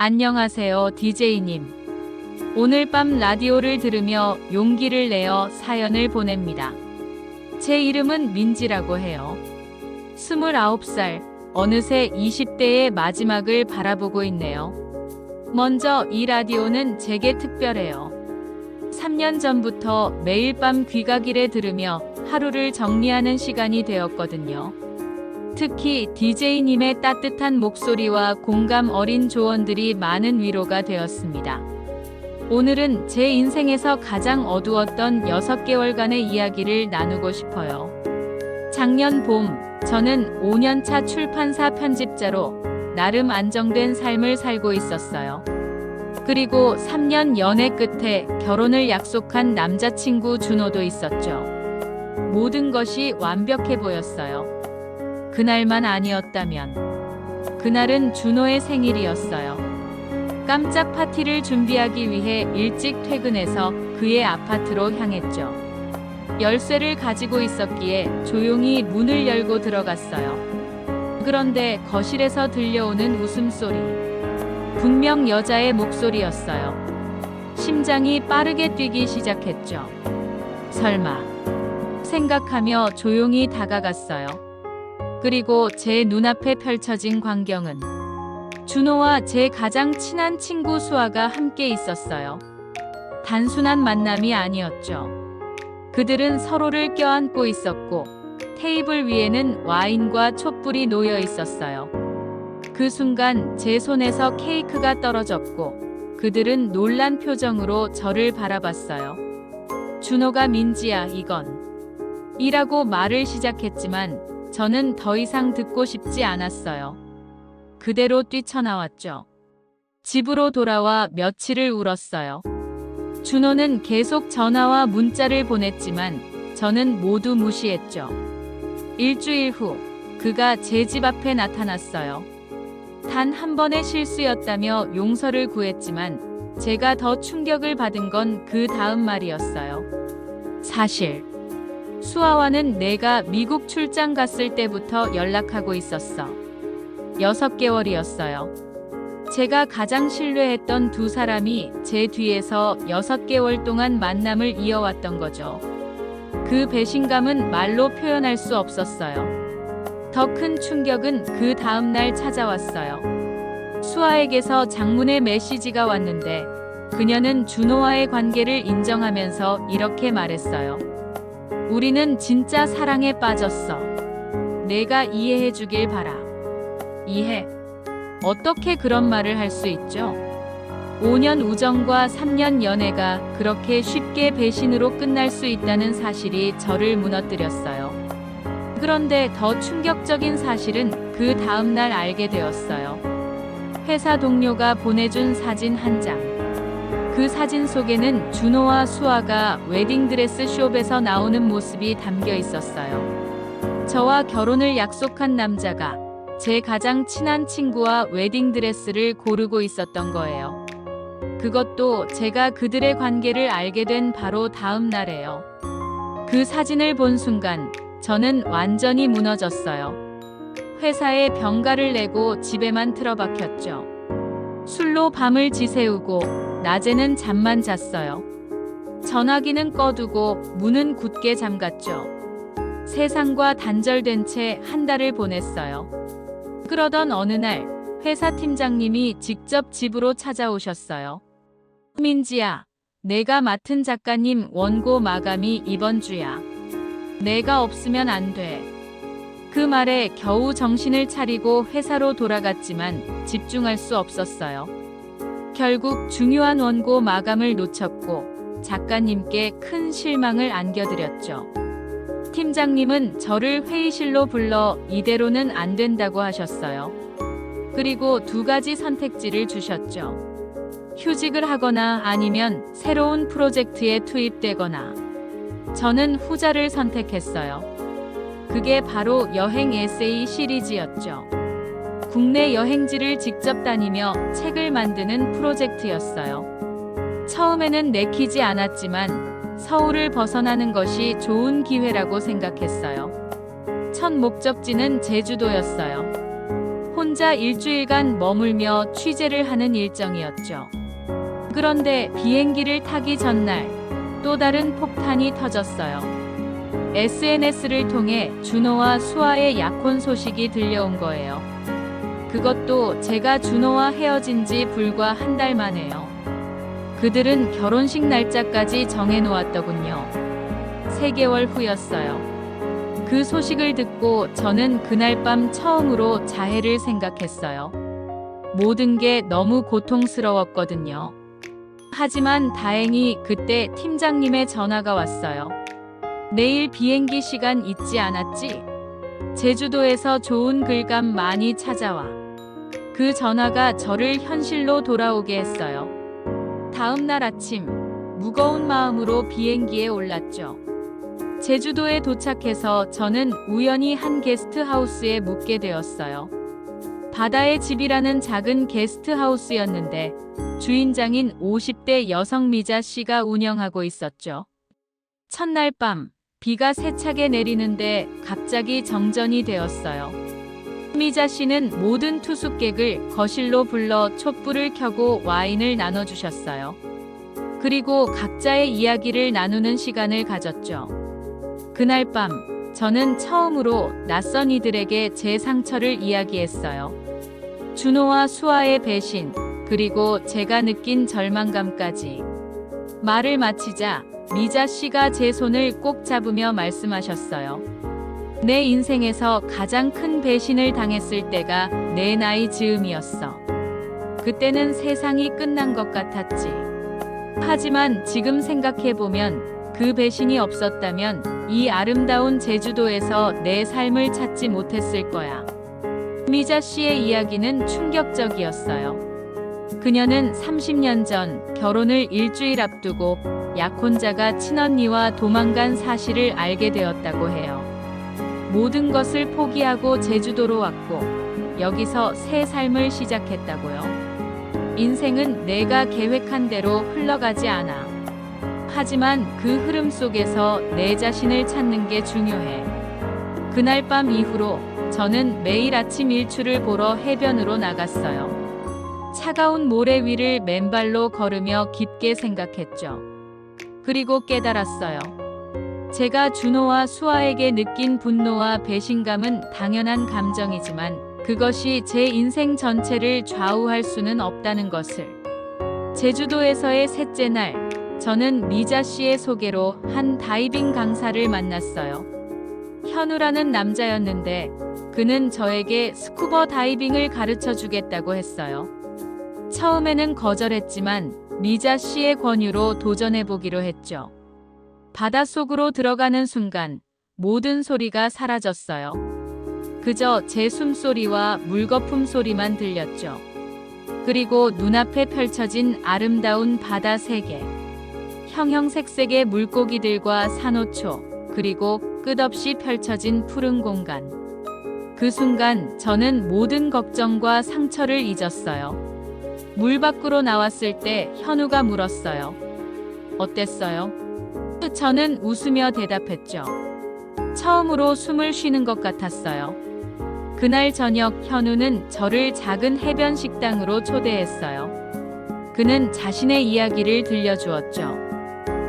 안녕하세요, DJ님. 오늘 밤 라디오를 들으며 용기를 내어 사연을 보냅니다. 제 이름은 민지라고 해요. 29살, 어느새 20대의 마지막을 바라보고 있네요. 먼저 이 라디오는 제게 특별해요. 3년 전부터 매일 밤 귀가길에 들으며 하루를 정리하는 시간이 되었거든요. 특히 DJ님의 따뜻한 목소리와 공감 어린 조언들이 많은 위로가 되었습니다. 오늘은 제 인생에서 가장 어두웠던 6개월간의 이야기를 나누고 싶어요. 작년 봄, 저는 5년차 출판사 편집자로 나름 안정된 삶을 살고 있었어요. 그리고 3년 연애 끝에 결혼을 약속한 남자친구 준호도 있었죠. 모든 것이 완벽해 보였어요. 그날만 아니었다면. 그날은 준호의 생일이었어요. 깜짝 파티를 준비하기 위해 일찍 퇴근해서 그의 아파트로 향했죠. 열쇠를 가지고 있었기에 조용히 문을 열고 들어갔어요. 그런데 거실에서 들려오는 웃음소리. 분명 여자의 목소리였어요. 심장이 빠르게 뛰기 시작했죠. 설마. 생각하며 조용히 다가갔어요. 그리고 제 눈앞에 펼쳐진 광경은 준호와 제 가장 친한 친구 수아가 함께 있었어요. 단순한 만남이 아니었죠. 그들은 서로를 껴안고 있었고 테이블 위에는 와인과 촛불이 놓여 있었어요. 그 순간 제 손에서 케이크가 떨어졌고 그들은 놀란 표정으로 저를 바라봤어요. 준호가 민지야 이건 이라고 말을 시작했지만 저는 더 이상 듣고 싶지 않았어요. 그대로 뛰쳐나왔죠. 집으로 돌아와 며칠을 울었어요. 준호는 계속 전화와 문자를 보냈지만 저는 모두 무시했죠. 일주일 후 그가 제 집 앞에 나타났어요. 단 한 번의 실수였다며 용서를 구했지만 제가 더 충격을 받은 건 그 다음 말이었어요. 사실 수아와는 내가 미국 출장 갔을 때부터 연락하고 있었어. 여섯 개월이었어요. 제가 가장 신뢰했던 두 사람이 제 뒤에서 여섯 개월 동안 만남을 이어왔던 거죠. 그 배신감은 말로 표현할 수 없었어요. 더 큰 충격은 그 다음 날 찾아왔어요. 수아에게서 장문의 메시지가 왔는데 그녀는 준호와의 관계를 인정하면서 이렇게 말했어요. 우리는 진짜 사랑에 빠졌어. 내가 이해해 주길 바라. 이해. 어떻게 그런 말을 할 수 있죠? 5년 우정과 3년 연애가 그렇게 쉽게 배신으로 끝날 수 있다는 사실이 저를 무너뜨렸어요. 그런데 더 충격적인 사실은 그 다음 날 알게 되었어요. 회사 동료가 보내준 사진 한 장. 그 사진 속에는 준호와 수아가 웨딩드레스 숍에서 나오는 모습이 담겨 있었어요. 저와 결혼을 약속한 남자가 제 가장 친한 친구와 웨딩드레스를 고르고 있었던 거예요. 그것도 제가 그들의 관계를 알게 된 바로 다음 날에요. 그 사진을 본 순간 저는 완전히 무너졌어요. 회사에 병가를 내고 집에만 틀어박혔죠. 술로 밤을 지새우고 낮에는 잠만 잤어요. 전화기는 꺼두고 문은 굳게 잠갔죠. 세상과 단절된 채 한 달을 보냈어요. 그러던 어느 날 회사 팀장님이 직접 집으로 찾아오셨어요. 민지야, 내가 맡은 작가님 원고 마감이 이번 주야. 내가 없으면 안 돼. 그 말에 겨우 정신을 차리고 회사로 돌아갔지만 집중할 수 없었어요. 결국 중요한 원고 마감을 놓쳤고 작가님께 큰 실망을 안겨드렸죠. 팀장님은 저를 회의실로 불러 이대로는 안 된다고 하셨어요. 그리고 두 가지 선택지를 주셨죠. 휴직을 하거나 아니면 새로운 프로젝트에 투입되거나. 저는 후자를 선택했어요. 그게 바로 여행 에세이 시리즈였죠. 국내 여행지를 직접 다니며 책을 만드는 프로젝트였어요. 처음에는 내키지 않았지만 서울을 벗어나는 것이 좋은 기회라고 생각했어요. 첫 목적지는 제주도였어요. 혼자 일주일간 머물며 취재를 하는 일정이었죠. 그런데 비행기를 타기 전날 또 다른 폭탄이 터졌어요. SNS를 통해 준호와 수아의 약혼 소식이 들려온 거예요. 그것도 제가 준호와 헤어진 지 불과 한 달 만에요. 그들은 결혼식 날짜까지 정해놓았더군요. 3개월 후였어요. 그 소식을 듣고 저는 그날 밤 처음으로 자해를 생각했어요. 모든 게 너무 고통스러웠거든요. 하지만 다행히 그때 팀장님의 전화가 왔어요. 내일 비행기 시간 잊지 않았지? 제주도에서 좋은 글감 많이 찾아와. 그 전화가 저를 현실로 돌아오게 했어요. 다음 날 아침, 무거운 마음으로 비행기에 올랐죠. 제주도에 도착해서 저는 우연히 한 게스트 하우스에 묵게 되었어요. 바다의 집이라는 작은 게스트 하우스였는데 주인장인 50대 여성 미자 씨가 운영하고 있었죠. 첫날 밤, 비가 세차게 내리는데 갑자기 정전이 되었어요. 미자 씨는 모든 투숙객을 거실로 불러 촛불을 켜고 와인을 나눠주셨어요. 그리고 각자의 이야기를 나누는 시간을 가졌죠. 그날 밤, 저는 처음으로 낯선 이들에게 제 상처를 이야기했어요. 준호와 수아의 배신, 그리고 제가 느낀 절망감까지. 말을 마치자 미자 씨가 제 손을 꼭 잡으며 말씀하셨어요. 내 인생에서 가장 큰 배신을 당했을 때가 내 나이 즈음이었어. 그때는 세상이 끝난 것 같았지. 하지만 지금 생각해보면 그 배신이 없었다면 이 아름다운 제주도에서 내 삶을 찾지 못했을 거야. 미자 씨의 이야기는 충격적이었어요. 그녀는 30년 전 결혼을 일주일 앞두고 약혼자가 친언니와 도망간 사실을 알게 되었다고 해요. 모든 것을 포기하고 제주도로 왔고 여기서 새 삶을 시작했다고요. 인생은 내가 계획한 대로 흘러가지 않아. 하지만 그 흐름 속에서 내 자신을 찾는 게 중요해. 그날 밤 이후로 저는 매일 아침 일출을 보러 해변으로 나갔어요. 차가운 모래 위를 맨발로 걸으며 깊게 생각했죠. 그리고 깨달았어요. 제가 준호와 수아에게 느낀 분노와 배신감은 당연한 감정이지만 그것이 제 인생 전체를 좌우할 수는 없다는 것을. 제주도에서의 셋째 날, 저는 미자 씨의 소개로 한 다이빙 강사를 만났어요. 현우라는 남자였는데 그는 저에게 스쿠버 다이빙을 가르쳐 주겠다고 했어요. 처음에는 거절했지만 미자 씨의 권유로 도전해 보기로 했죠. 바닷속으로 들어가는 순간 모든 소리가 사라졌어요. 그저 제 숨소리와 물거품 소리만 들렸죠. 그리고 눈앞에 펼쳐진 아름다운 바다 세계. 형형색색의 물고기들과 산호초, 그리고 끝없이 펼쳐진 푸른 공간. 그 순간 저는 모든 걱정과 상처를 잊었어요. 물 밖으로 나왔을 때 현우가 물었어요. 어땠어요? 저는 웃으며 대답했죠. 처음으로 숨을 쉬는 것 같았어요. 그날 저녁 현우는 저를 작은 해변 식당으로 초대했어요. 그는 자신의 이야기를 들려주었죠.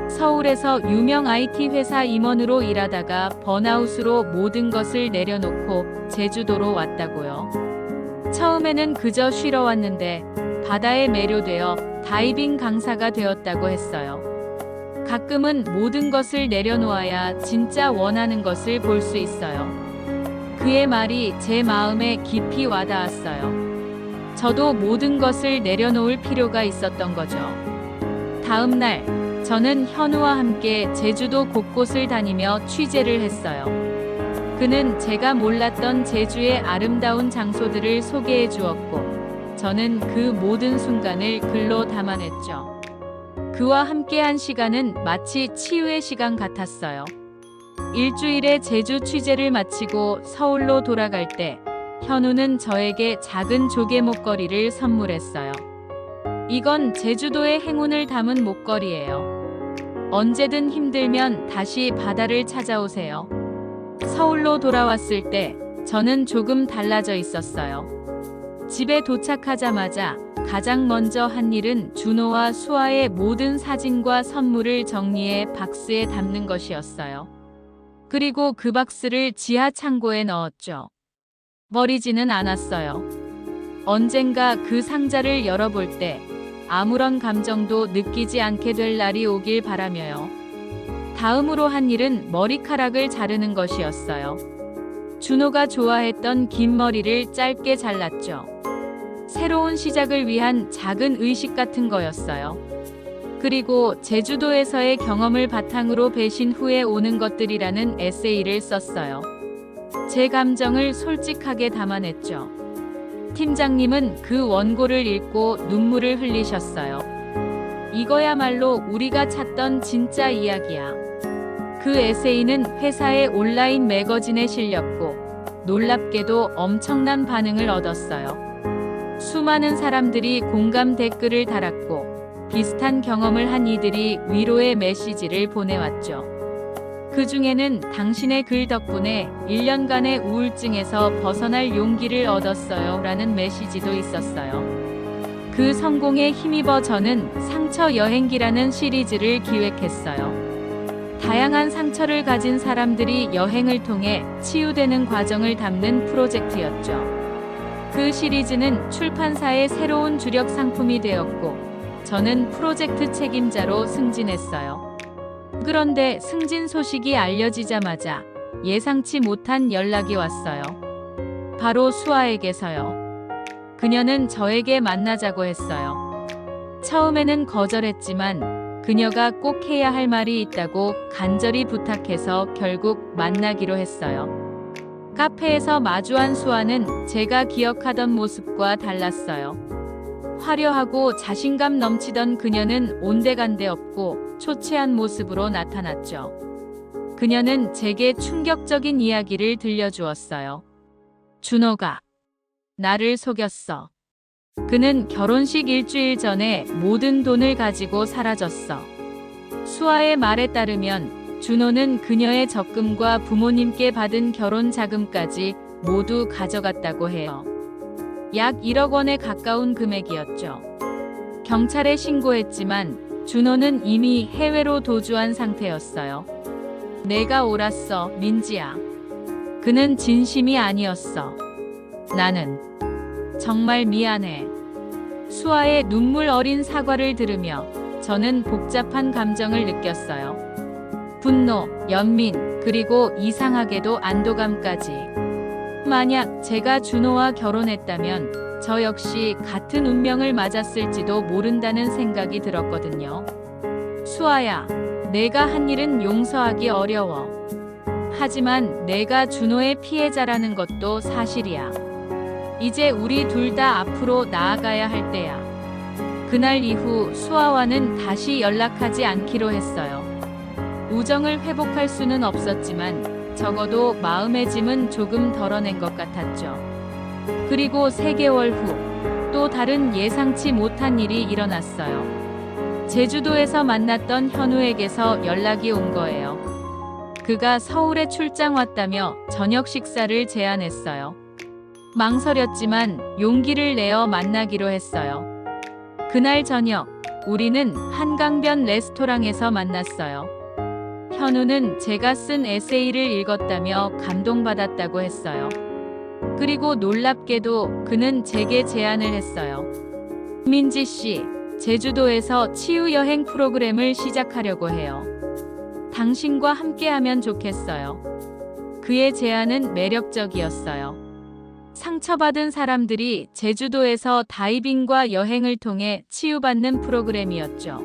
서울에서 유명 IT 회사 임원으로 일하다가 번아웃으로 모든 것을 내려놓고 제주도로 왔다고요. 처음에는 그저 쉬러 왔는데 바다에 매료되어 다이빙 강사가 되었다고 했어요. 가끔은 모든 것을 내려놓아야 진짜 원하는 것을 볼 수 있어요. 그의 말이 제 마음에 깊이 와닿았어요. 저도 모든 것을 내려놓을 필요가 있었던 거죠. 다음 날, 저는 현우와 함께 제주도 곳곳을 다니며 취재를 했어요. 그는 제가 몰랐던 제주의 아름다운 장소들을 소개해 주었고, 저는 그 모든 순간을 글로 담아냈죠. 그와 함께한 시간은 마치 치유의 시간 같았어요. 일주일의 제주 취재를 마치고 서울로 돌아갈 때 현우는 저에게 작은 조개 목걸이를 선물했어요. 이건 제주도의 행운을 담은 목걸이에요. 언제든 힘들면 다시 바다를 찾아오세요. 서울로 돌아왔을 때 저는 조금 달라져 있었어요. 집에 도착하자마자 가장 먼저 한 일은 준호와 수아의 모든 사진과 선물을 정리해 박스에 담는 것이었어요. 그리고 그 박스를 지하 창고에 넣었죠. 버리지는 않았어요. 언젠가 그 상자를 열어볼 때 아무런 감정도 느끼지 않게 될 날이 오길 바라며요. 다음으로 한 일은 머리카락을 자르는 것이었어요. 준호가 좋아했던 긴 머리를 짧게 잘랐죠. 새로운 시작을 위한 작은 의식 같은 거였어요. 그리고 제주도에서의 경험을 바탕으로 배신 후에 오는 것들이라는 에세이를 썼어요. 제 감정을 솔직하게 담아냈죠. 팀장님은 그 원고를 읽고 눈물을 흘리셨어요. 이거야말로 우리가 찾던 진짜 이야기야. 그 에세이는 회사의 온라인 매거진에 실렸고 놀랍게도 엄청난 반응을 얻었어요. 수많은 사람들이 공감 댓글을 달았고 비슷한 경험을 한 이들이 위로의 메시지를 보내왔죠. 그 중에는 당신의 글 덕분에 1년간의 우울증에서 벗어날 용기를 얻었어요. 라는 메시지도 있었어요. 그 성공에 힘입어 저는 상처 여행기라는 시리즈를 기획했어요. 다양한 상처를 가진 사람들이 여행을 통해 치유되는 과정을 담는 프로젝트였죠. 그 시리즈는 출판사의 새로운 주력 상품이 되었고, 저는 프로젝트 책임자로 승진했어요. 그런데 승진 소식이 알려지자마자 예상치 못한 연락이 왔어요. 바로 수아에게서요. 그녀는 저에게 만나자고 했어요. 처음에는 거절했지만 그녀가 꼭 해야 할 말이 있다고 간절히 부탁해서 결국 만나기로 했어요. 카페에서 마주한 수아는 제가 기억하던 모습과 달랐어요. 화려하고 자신감 넘치던 그녀는 온데간데 없고 초췌한 모습으로 나타났죠. 그녀는 제게 충격적인 이야기를 들려주었어요. 준호가 나를 속였어. 그는 결혼식 일주일 전에 모든 돈을 가지고 사라졌어. 수아의 말에 따르면 준호는 그녀의 적금과 부모님께 받은 결혼 자금까지 모두 가져갔다고 해요. 약 1억 원에 가까운 금액이었죠. 경찰에 신고했지만 준호는 이미 해외로 도주한 상태였어요. 내가 옳았어, 민지야. 그는 진심이 아니었어. 나는 정말 미안해. 수아의 눈물 어린 사과를 들으며 저는 복잡한 감정을 느꼈어요. 분노, 연민, 그리고 이상하게도 안도감까지. 만약 제가 준호와 결혼했다면 저 역시 같은 운명을 맞았을지도 모른다는 생각이 들었거든요. 수아야, 내가 한 일은 용서하기 어려워. 하지만 내가 준호의 피해자라는 것도 사실이야. 이제 우리 둘 다 앞으로 나아가야 할 때야. 그날 이후 수아와는 다시 연락하지 않기로 했어요. 우정을 회복할 수는 없었지만 적어도 마음의 짐은 조금 덜어낸 것 같았죠. 그리고 3개월 후 또 다른 예상치 못한 일이 일어났어요. 제주도에서 만났던 현우에게서 연락이 온 거예요. 그가 서울에 출장 왔다며 저녁 식사를 제안했어요. 망설였지만 용기를 내어 만나기로 했어요. 그날 저녁, 우리는 한강변 레스토랑에서 만났어요. 현우는 제가 쓴 에세이를 읽었다며 감동받았다고 했어요. 그리고 놀랍게도 그는 제게 제안을 했어요. 민지 씨, 제주도에서 치유 여행 프로그램을 시작하려고 해요. 당신과 함께하면 좋겠어요. 그의 제안은 매력적이었어요. 상처받은 사람들이 제주도에서 다이빙과 여행을 통해 치유받는 프로그램이었죠.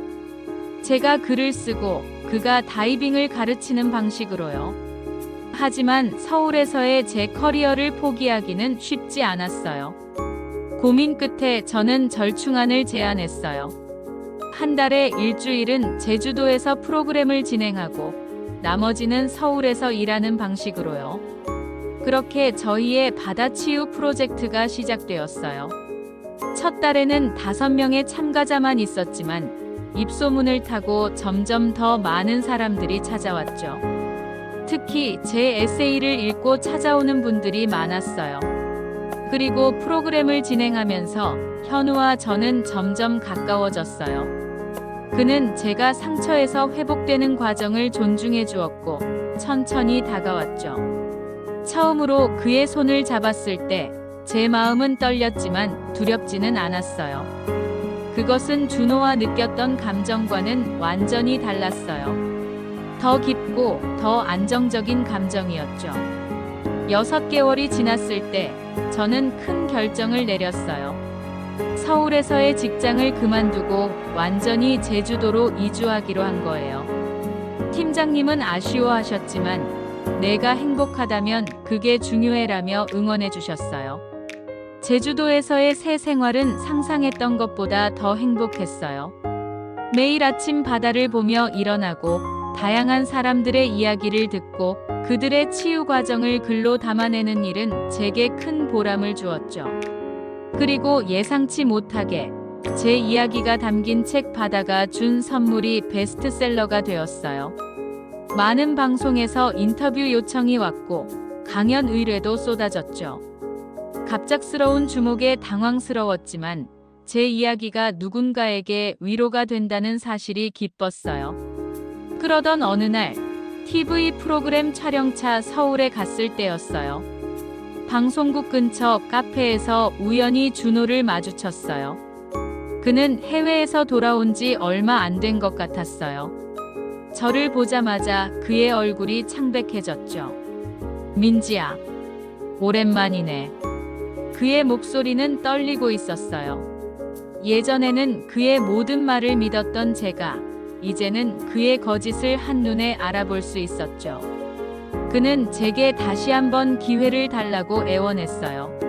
제가 글을 쓰고 그가 다이빙을 가르치는 방식으로요. 하지만 서울에서의 제 커리어를 포기하기는 쉽지 않았어요. 고민 끝에 저는 절충안을 제안했어요. 한 달에 일주일은 제주도에서 프로그램을 진행하고 나머지는 서울에서 일하는 방식으로요. 그렇게 저희의 바다치유 프로젝트가 시작되었어요. 첫 달에는 다섯 명의 참가자만 있었지만 입소문을 타고 점점 더 많은 사람들이 찾아왔죠. 특히 제 에세이를 읽고 찾아오는 분들이 많았어요. 그리고 프로그램을 진행하면서 현우와 저는 점점 가까워졌어요. 그는 제가 상처에서 회복되는 과정을 존중해 주었고 천천히 다가왔죠. 처음으로 그의 손을 잡았을 때 제 마음은 떨렸지만 두렵지는 않았어요. 그것은 준호와 느꼈던 감정과는 완전히 달랐어요. 더 깊고 더 안정적인 감정이었죠. 여섯 개월이 지났을 때 저는 큰 결정을 내렸어요. 서울에서의 직장을 그만두고 완전히 제주도로 이주하기로 한 거예요. 팀장님은 아쉬워하셨지만 내가 행복하다면 그게 중요해라며 응원해 주셨어요. 제주도에서의 새 생활은 상상했던 것보다 더 행복했어요. 매일 아침 바다를 보며 일어나고 다양한 사람들의 이야기를 듣고 그들의 치유 과정을 글로 담아내는 일은 제게 큰 보람을 주었죠. 그리고 예상치 못하게 제 이야기가 담긴 책 바다가 준 선물이 베스트셀러가 되었어요. 많은 방송에서 인터뷰 요청이 왔고 강연 의뢰도 쏟아졌죠. 갑작스러운 주목에 당황스러웠지만 제 이야기가 누군가에게 위로가 된다는 사실이 기뻤어요. 그러던 어느 날 TV 프로그램 촬영차 서울에 갔을 때였어요. 방송국 근처 카페에서 우연히 준호를 마주쳤어요. 그는 해외에서 돌아온 지 얼마 안 된 것 같았어요. 저를 보자마자 그의 얼굴이 창백해졌죠. 민지야, 오랜만이네. 그의 목소리는 떨리고 있었어요. 예전에는 그의 모든 말을 믿었던 제가 이제는 그의 거짓을 한눈에 알아볼 수 있었죠. 그는 제게 다시 한번 기회를 달라고 애원했어요.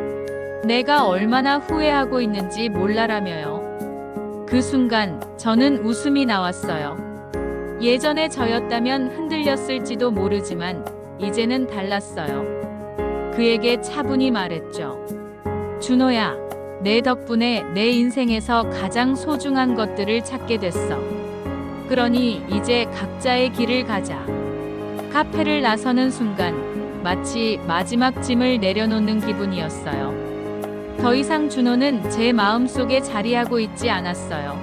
내가 얼마나 후회하고 있는지 몰라라며요. 그 순간 저는 웃음이 나왔어요. 예전에 저였다면 흔들렸을지도 모르지만 이제는 달랐어요. 그에게 차분히 말했죠. 준호야, 내 덕분에 내 인생에서 가장 소중한 것들을 찾게 됐어. 그러니 이제 각자의 길을 가자. 카페를 나서는 순간 마치 마지막 짐을 내려놓는 기분이었어요. 더 이상 준호는 제 마음속에 자리하고 있지 않았어요.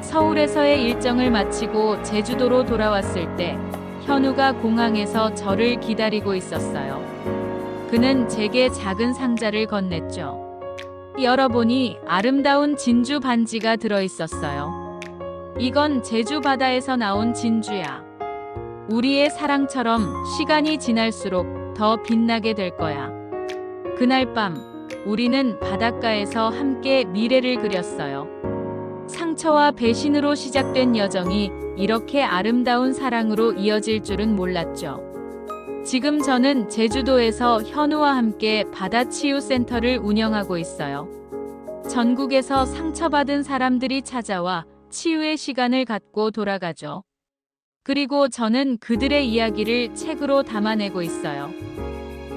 서울에서의 일정을 마치고 제주도로 돌아왔을 때 현우가 공항에서 저를 기다리고 있었어요. 그는 제게 작은 상자를 건넸죠. 열어보니 아름다운 진주 반지가 들어 있었어요. 이건 제주 바다에서 나온 진주야. 우리의 사랑처럼 시간이 지날수록 더 빛나게 될 거야. 그날 밤 우리는 바닷가에서 함께 미래를 그렸어요. 상처와 배신으로 시작된 여정이 이렇게 아름다운 사랑으로 이어질 줄은 몰랐죠. 지금 저는 제주도에서 현우와 함께 바다치유센터를 운영하고 있어요. 전국에서 상처받은 사람들이 찾아와 치유의 시간을 갖고 돌아가죠. 그리고 저는 그들의 이야기를 책으로 담아내고 있어요.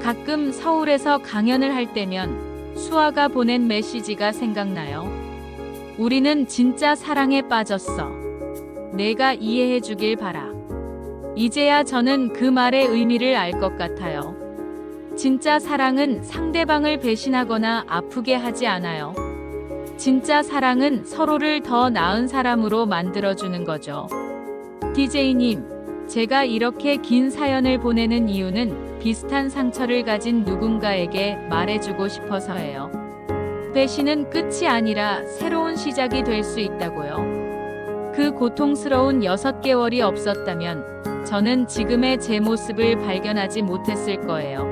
가끔 서울에서 강연을 할 때면 수아가 보낸 메시지가 생각나요. 우리는 진짜 사랑에 빠졌어. 내가 이해해 주길 바라. 이제야 저는 그 말의 의미를 알 것 같아요. 진짜 사랑은 상대방을 배신하거나 아프게 하지 않아요. 진짜 사랑은 서로를 더 나은 사람으로 만들어주는 거죠. DJ님, 제가 이렇게 긴 사연을 보내는 이유는 비슷한 상처를 가진 누군가에게 말해주고 싶어서예요. 배신은 끝이 아니라 새로운 시작이 될 수 있다고요. 그 고통스러운 여섯 개월이 없었다면 저는 지금의 제 모습을 발견하지 못했을 거예요.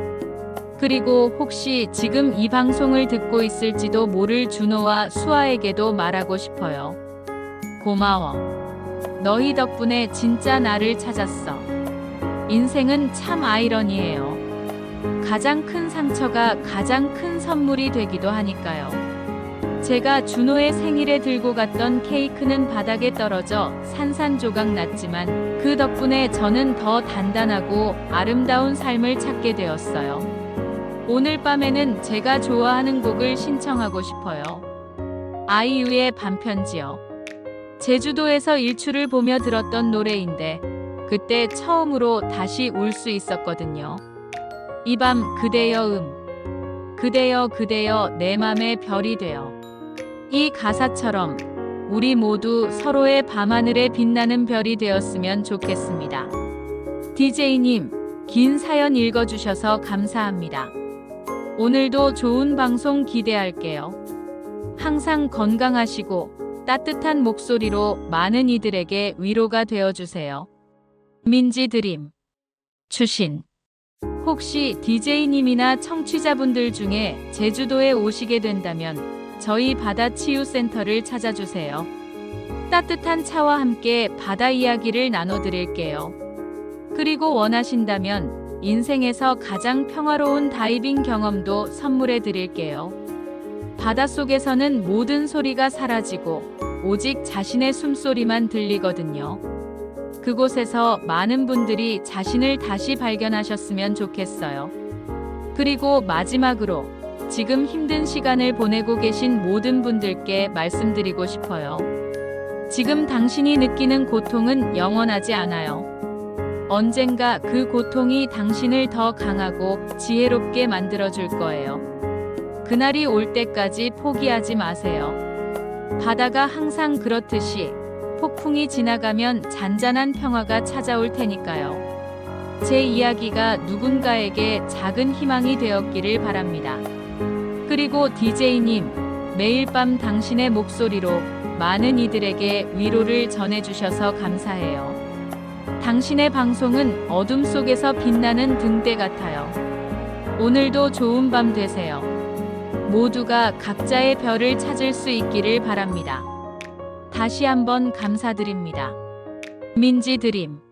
그리고 혹시 지금 이 방송을 듣고 있을지도 모를 준호와 수아에게도 말하고 싶어요. 고마워. 너희 덕분에 진짜 나를 찾았어. 인생은 참 아이러니해요. 가장 큰 상처가 가장 큰 선물이 되기도 하니까요. 제가 준호의 생일에 들고 갔던 케이크는 바닥에 떨어져 산산조각 났지만 그 덕분에 저는 더 단단하고 아름다운 삶을 찾게 되었어요. 오늘 밤에는 제가 좋아하는 곡을 신청하고 싶어요. 아이유의 반편지요. 제주도에서 일출을 보며 들었던 노래인데 그때 처음으로 다시 울 수 있었거든요. 이 밤 그대여 음. 그대여 그대여 내 맘의 별이 되어 이 가사처럼 우리 모두 서로의 밤하늘에 빛나는 별이 되었으면 좋겠습니다. DJ님, 긴 사연 읽어주셔서 감사합니다. 오늘도 좋은 방송 기대할게요. 항상 건강하시고 따뜻한 목소리로 많은 이들에게 위로가 되어주세요. 민지 드림. 추신. 혹시 DJ님이나 청취자분들 중에 제주도에 오시게 된다면 저희 바다 치유 센터를 찾아주세요. 따뜻한 차와 함께 바다 이야기를 나눠드릴게요. 그리고 원하신다면 인생에서 가장 평화로운 다이빙 경험도 선물해 드릴게요. 바닷속에서는 모든 소리가 사라지고 오직 자신의 숨소리만 들리거든요. 그곳에서 많은 분들이 자신을 다시 발견하셨으면 좋겠어요. 그리고 마지막으로 지금 힘든 시간을 보내고 계신 모든 분들께 말씀드리고 싶어요. 지금 당신이 느끼는 고통은 영원하지 않아요. 언젠가 그 고통이 당신을 더 강하고 지혜롭게 만들어줄 거예요. 그날이 올 때까지 포기하지 마세요. 바다가 항상 그렇듯이 폭풍이 지나가면 잔잔한 평화가 찾아올 테니까요. 제 이야기가 누군가에게 작은 희망이 되었기를 바랍니다. 그리고 DJ님, 매일 밤 당신의 목소리로 많은 이들에게 위로를 전해주셔서 감사해요. 당신의 방송은 어둠 속에서 빛나는 등대 같아요. 오늘도 좋은 밤 되세요. 모두가 각자의 별을 찾을 수 있기를 바랍니다. 다시 한번 감사드립니다. 민지 드림